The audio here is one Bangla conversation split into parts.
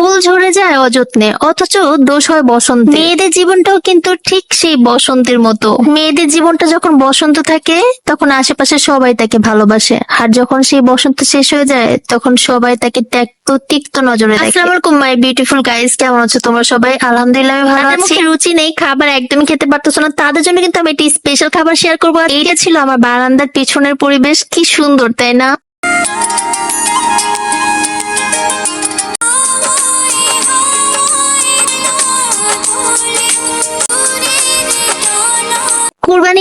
ফুল ঝরে যায় অযত্নে অথচ দোষ হয় বসন্ত। মেয়েদের জীবনটাও কিন্তু ঠিক সেই বসন্তের মতো। মেয়েদের জীবনটা যখন বসন্ত থাকে তখন আশেপাশে সবাই তাকে ভালোবাসে। আর যখন সেই বসন্ত শেষ হয়ে যায় তখন সবাই তাকে ত্যক্ত তিক্ত নজরে দেখে। আসসালামু আলাইকুম মাই বিউটিফুল গাইস কেমন আছো তোমরা সবাই? আলহামদুলিল্লাহ আমি ভালো আছি। রুচি নেই খাবার একদমই খেতে পারতেছো না। তাদের জন্য কিন্তু আমি একটি স্পেশাল খাবার শেয়ার করব। এইটা ছিল আমার বারান্দার পিছনের পরিবেশ। কি সুন্দর তাই না?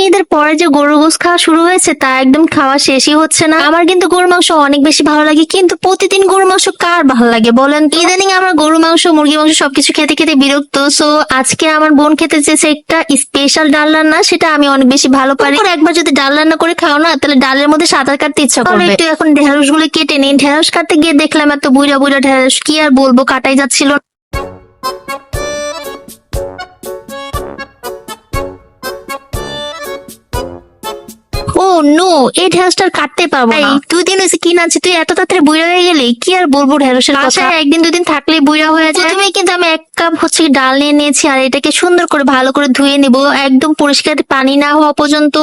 ঈদের পরে যে গরু গোস খাওয়া শুরু হয়েছে তা একদম খাওয়া শেষই হচ্ছে না। আমার কিন্তু গরু মাংস অনেক বেশি ভালো লাগে কিন্তু প্রতিদিন গরু মাংস কার ভালো লাগে বলেন ইদানিং আমার গরু মাংস মুরগি মাংস সবকিছু খেতে খেতে বিরক্ত সো আজকে আমার বোন খেতে চেয়েছে একটা স্পেশাল ডাল রান্না সেটা আমি অনেক বেশি ভালো পারি। একবার যদি ডাল রান্না করে খাও না তাহলে ডালের মধ্যে সাঁতার কাটতে ইচ্ছা করবে। একটু এখন ঢেঁড়সগুলো কেটে নিই ঢেঁড়স কাটতে গিয়ে দেখলাম এত বুড়া বুড়া ঢেঁড়স কি আর বলব কাটাই যাচ্ছিল না। নো এই ঢেঁড়সটা কাটতে পারব না। দুই দিন হয়েছে কিনা আছে তুই এত তাড়াতাড়ি বুড়া হয়ে গেলি কি আর বলব ঢেঁড়সের কথা? একদিন দুদিন থাকলে বুড়া হয়ে যায়। প্রথমে কিন্তু আমি এক কাপ হচ্ছে ডাল নিয়ে নিয়েছি আর এটাকে সুন্দর করে ভালো করে ধুয়ে নিব একদম পরিষ্কার পানি না হওয়া পর্যন্ত।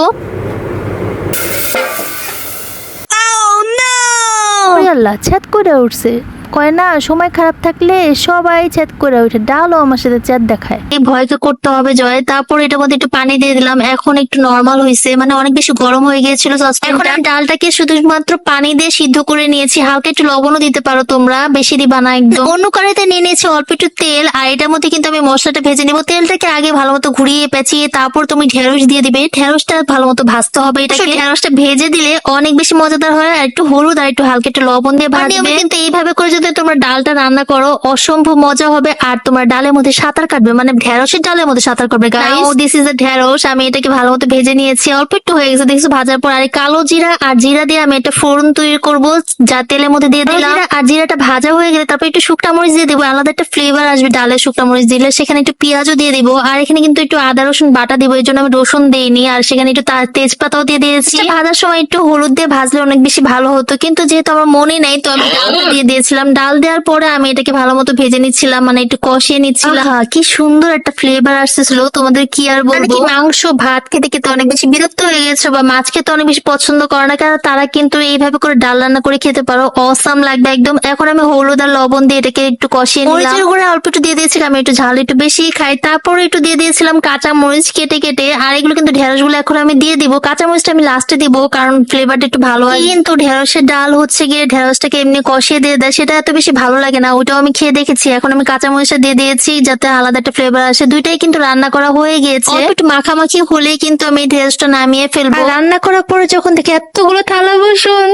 ওই আল্লাহ ছ্যাদ করে উঠছে। কয় না সময় খারাপ থাকলে সবাই ছ্যাদ করে উঠে ডালও আমার সাথে চ্যাদ দেখায়। এই ভয়কে করতে হবে জয়। তারপর এটার মধ্যে একটু পানি দিয়ে দিলাম। এখন একটু নর্মাল হয়েছে। মানে অনেক বেশি গরম হয়ে গিয়েছিল এখন আমি ডালটাকে শুধুমাত্র পানি দিয়ে সিদ্ধ করে নিয়েছি। হালকা একটু লবণও দিতে পারো তোমরা। বেশি দিবা না একদম। অন্য কড়াইতে নিয়ে নিয়েছি অল্প একটু তেল। আর এটার মধ্যে কিন্তু আমি মশলাটা ভেজে নিবো। তেলটাকে আগে ভালো মতো ঘুরিয়ে পেঁচিয়ে তারপর তুমি ঢেঁড়স দিয়ে দিবে। ঢেঁড়সটা ভালো মতো ভাজতে হবে এটাকে। ঢেঁড়সটা ভেজে দিলে অনেক বেশি মজাদার হয়। আর একটু হলুদ আর একটু হালকা একটু লবণ দিয়ে ভাজবে। কিন্তু এইভাবে করে যদি তোমরা ডালটা রান্না করো অসম্ভব মজা হবে আর তোমার ডালের মধ্যে সাঁতার কাটবে মানে ঢেঁড়সের ডালের মধ্যে সাঁতার কাটবে। গাইস দিস ইজ দ্য ঢেঁড়স আমি এটাকে ভালো মতো ভেজে নিয়েছি অল্প একটু হয়ে গেছে দেখছ ভাজার পর আর কালো জিরা আর জিরা দিয়ে আমি একটা ফোড়ন তৈরি করব যা তেলের মধ্যে দিয়ে দিলাম। আর জিরাটা ভাজা হয়ে গেলে তারপর একটু শুকনা মরিচ দিয়ে দিবো আলাদা একটা ফ্লেভার আসবে ডালের শুকনা মরিচ দিলে সেখানে একটু পেঁয়াজও দিয়ে দিবো আর এখানে কিন্তু একটু আদা রসুন বাটা দিবো এই জন্য আমি রসুন দিইনি আর সেখানে একটু তেজপাতাও দিয়ে দিয়েছি। ভাজার সময় একটু হলুদ দিয়ে ভাজলে অনেক বেশি ভালো হতো কিন্তু যেহেতু আমার মনে নেই তো আমি দিয়ে দিয়েছিলাম। ডাল দেওয়ার পরে আমি এটাকে ভালো মতো ভেজে নিচ্ছিলাম মানে একটু কষিয়ে নিচ্ছিলাম। কি সুন্দর একটা ফ্লেভার আসতেছিল তোমাদের কি আর বলব? মাংস ভাত খেতে খেতে অনেক বেশি বিরক্ত হয়ে গেছে বা মাছ খেতে অনেক বেশি পছন্দ করে না কারণ তারা কিন্তু এইভাবে করে ডাল রান্না করে খেতে পারো। অসাম লাগবে একদম। এখন আমি হলুদ আর লবণ দিয়ে এটাকে একটু কষিয়ে নিলাম। মরিচের গুঁড়া অল্প একটু দিয়ে দিয়েছিলাম আমি একটু ঝাল একটু বেশি খাই। তারপরে একটু দিয়ে দিয়েছিলাম কাঁচা মরিচ কেটে কেটে আর এগুলো কিন্তু ঢেঁড়সগুলো এখন আমি দিয়ে দিব। কাঁচা মরিচটা আমি লাস্টে দিব কারণ ফ্লেভারটা একটু ভালো হয়। কিন্তু ঢেঁড়সের ডাল হচ্ছে গিয়ে ঢেঁড়সটাকে এমনি কষিয়ে দিয়ে দেয় সেটা এত বেশি ভালো লাগে না ওটাও আমি খেয়ে দেখেছি। এখন আমি কাঁচা মরিচটা দিয়ে দিয়েছি যাতে আলাদা একটা ফ্লেভার আসে। দুইটাই কিন্তু রান্না করা হয়ে গিয়েছে। একটু মাখামাখি হলে কিন্তু আমি ঢেসটা নামিয়ে ফেলব। রান্না করার পরে যখন দেখি এতগুলো থালা বসুন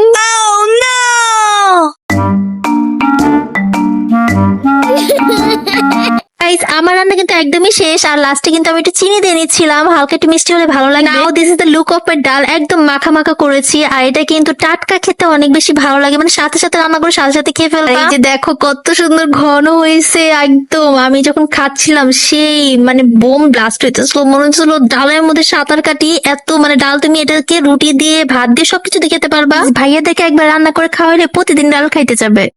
আমার রান্না কিন্তু একদমই শেষ আর লাস্টে কিন্তু আমি একটু চিনি দিয়ে নিচ্ছিলাম। হালকা একটু মিষ্টি হলে ভালো লাগে now this is the look of dal একদম মাখা মাখা করেছি আর এটা কিন্তু টাটকা খেতে অনেক বেশি ভালো লাগে। মানে সাথে সাথে রান্না করে সাথে সাথে খেয়ে ফেলবা। এই যে দেখো কত সুন্দর ঘন হয়েছে একদম। আমি যখন খাচ্ছিলাম সেই মানে বোম ব্লাস্ট হইতেছিল মনে হচ্ছিল ডালের মধ্যে সাঁতার কাটি এত মানে ডাল তুমি এটাকে রুটি দিয়ে ভাত দিয়ে সবকিছু দিয়ে খেতে পারবা। ভাইয়া দেখে একবার রান্না করে খাওয়াইলে প্রতিদিন ডাল খাইতে যাবে।